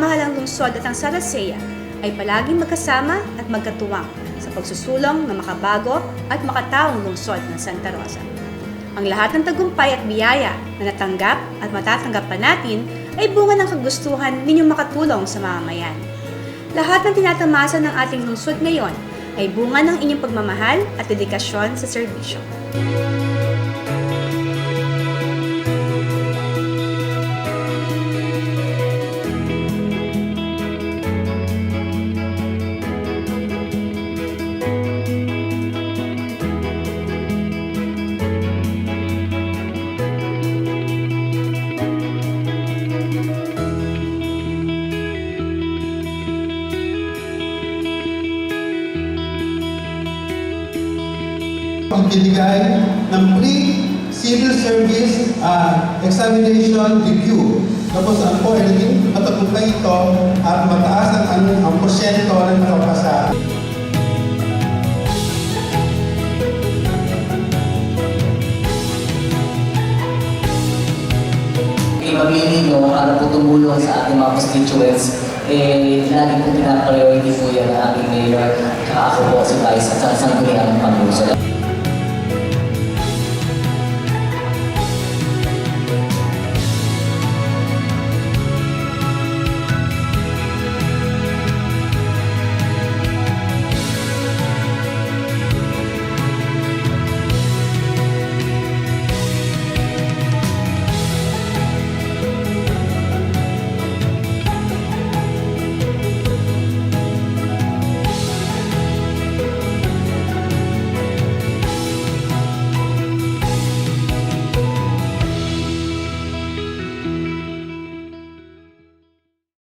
lungsod at ang Sarasea ay palaging magkasama at magkatuwang sa pagsusulong ng makabago at makataong lungsod ng Santa Rosa. Ang lahat ng tagumpay at biyaya na natanggap at matatanggap pa natin ay bunga ng kagustuhan ninyong makatulong sa mamamayan. Lahat ng tinatamasa ng ating lungsod ngayon ay bunga ng inyong pagmamahal at dedikasyon sa serbisyo. Magbibigay ng free civil service ah, examination review. Tapos ang po ay naging matagumpay ito at mataas ang, ang, ang porsyento ng napasa. Ipamili nyo para po tumulong sa ating mga constituents, eh, lagi po pinapriority po yan ng ating mayor, ako po si Vice at sa sangguniang Pangulo.